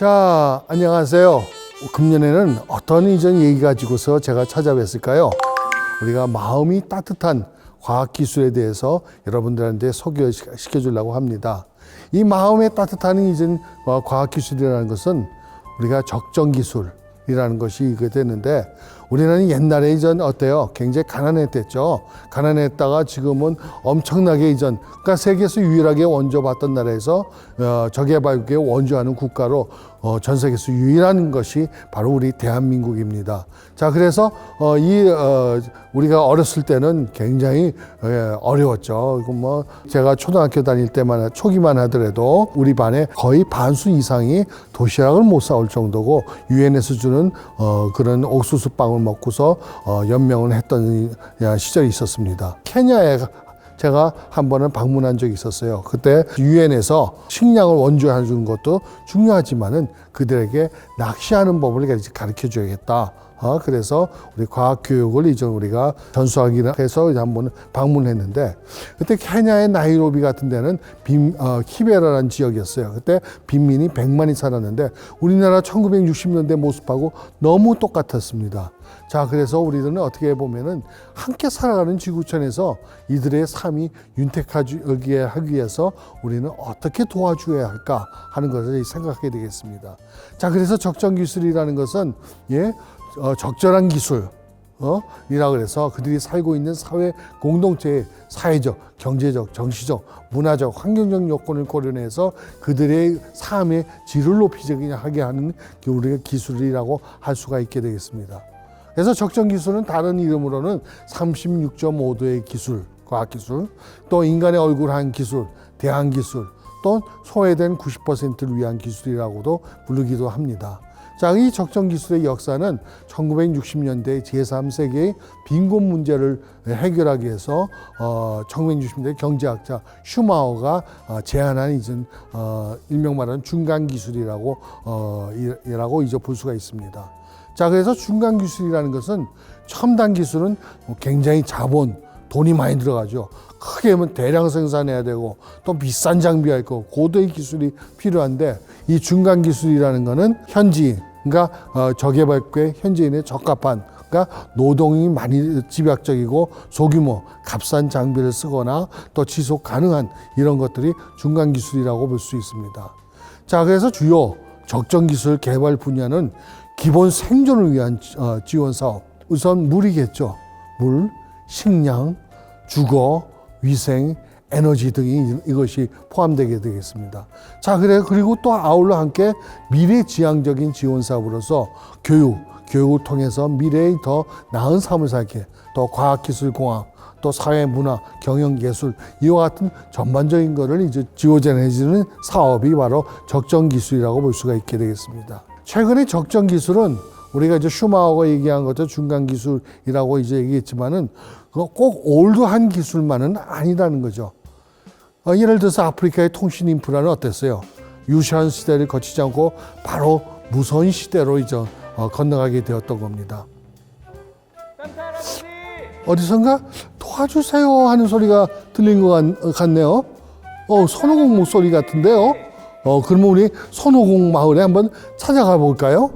자, 안녕하세요. 금년에는 어떤 이전 얘기 가지고서 제가 찾아뵀을까요? 우리가 마음이 따뜻한 과학기술에 대해서 여러분들한테 소개시켜 주려고 합니다. 이 마음에 따뜻한 이전 어, 과학기술이라는 것은 우리가 적정기술이라는 것이 이게 되는데 우리는 옛날에 이전 어때요? 굉장히 가난했댔죠. 가난했다가 지금은 엄청나게 이전, 그러니까 세계에서 유일하게 원조받던 나라에서 어, 저개발국에 원조하는 국가로 어, 전 세계에서 유일한 것이 바로 우리 대한민국입니다. 자, 그래서 어, 이 어, 우리가 어렸을 때는 굉장히 예, 어려웠죠. 이거 뭐 제가 초등학교 다닐 때만 초기만 하더라도 우리 반에 거의 반수 이상이 도시락을 못 사올 정도고 유엔에서 주는 어, 그런 옥수수 빵을 먹고서 어, 연명을 했던 이- 시절이 있었습니다. 케냐에 제가 한 번은 방문한 적이 있었어요. 그때 유엔에서 식량을 원조해 주는 것도 중요하지만은 그들에게 낚시하는 법을 가르쳐 줘야겠다. 어, 그래서 우리 과학 교육을 이제 우리가 전수하기로 해서 한번 방문했는데 그때 케냐의 나이로비 같은 데는 빈, 어, 키베라라는 지역이었어요. 그때 빈민이 100만이 살았는데 우리나라 1960년대 모습하고 너무 똑같았습니다. 자, 그래서 우리들은 어떻게 보면은 함께 살아가는 지구촌에서 이들의 삶이 윤택하게 하기 위해서 우리는 어떻게 도와줘야 할까 하는 것을 생각하게 되겠습니다. 자, 그래서 적정 기술이라는 것은 예, 어, 적절한 기술. 어? 이라 그래서 그들이 살고 있는 사회 공동체의 사회적, 경제적, 정치적, 문화적, 환경적 요건을 고려해서 그들의 삶의 질을 높이게 하는 게 우리가 기술이라고 할 수가 있게 되겠습니다. 그래서 적정 기술은 다른 이름으로는 36.5도의 기술, 과학 기술, 또 인간의 얼굴 한 기술, 대한 기술, 또 소외된 90%를 위한 기술이라고도 부르기도 합니다. 자, 이 적정 기술의 역사는 1960년대 제3세계의 빈곤 문제를 해결하기 위해서 어, 1960년대 경제학자 슈마어가 어, 제안한 이전 어, 일명 말하는 중간 기술이라고 어, 이- 이라고 이제 볼 수가 있습니다. 자, 그래서 중간 기술이라는 것은 첨단 기술은 굉장히 자본, 돈이 많이 들어가죠. 크게 하면 대량 생산해야 되고 또 비싼 장비가 있고 고도의 기술이 필요한데 이 중간 기술이라는 거는 현지, 그러니까 어, 저개발국의 현지인의 적합한 그러니까 노동이 많이 집약적이고 소규모 값싼 장비를 쓰거나 또 지속 가능한 이런 것들이 중간 기술이라고 볼 수 있습니다. 자, 그래서 주요 적정 기술 개발 분야는 기본 생존을 위한 어, 지원 사업. 우선 물이겠죠. 물, 식량, 주거, 위생, 에너지 등이 이것이 포함되게 되겠습니다. 자, 그래 그리고 또 아울러 함께 미래 지향적인 지원 사업으로서 교육, 교육을 통해서 미래의 더 나은 삶을 살게 또 과학기술공학 또 사회 문화, 경영 예술 이와 같은 전반적인 것을 이제 지원해주는 사업이 바로 적정 기술이라고 볼 수가 있게 되겠습니다. 최근에 적정 기술은 우리가 이제 슈마어가 얘기한 것도 중간 기술이라고 이제 얘기했지만은 꼭 올드한 기술만은 아니라는 거죠. 어, 예를 들어서 아프리카의 통신 인프라는 어땠어요? 유시한 시대를 거치지 않고 바로 무선 시대로 이제 어, 건너가게 되었던 겁니다. 어디선가 도와주세요 하는 소리가 들린 것 같- 같네요. 어, 손오공 목소리 같은데요. 어, 그러면 우리 손오공 마을에 한번 찾아가 볼까요?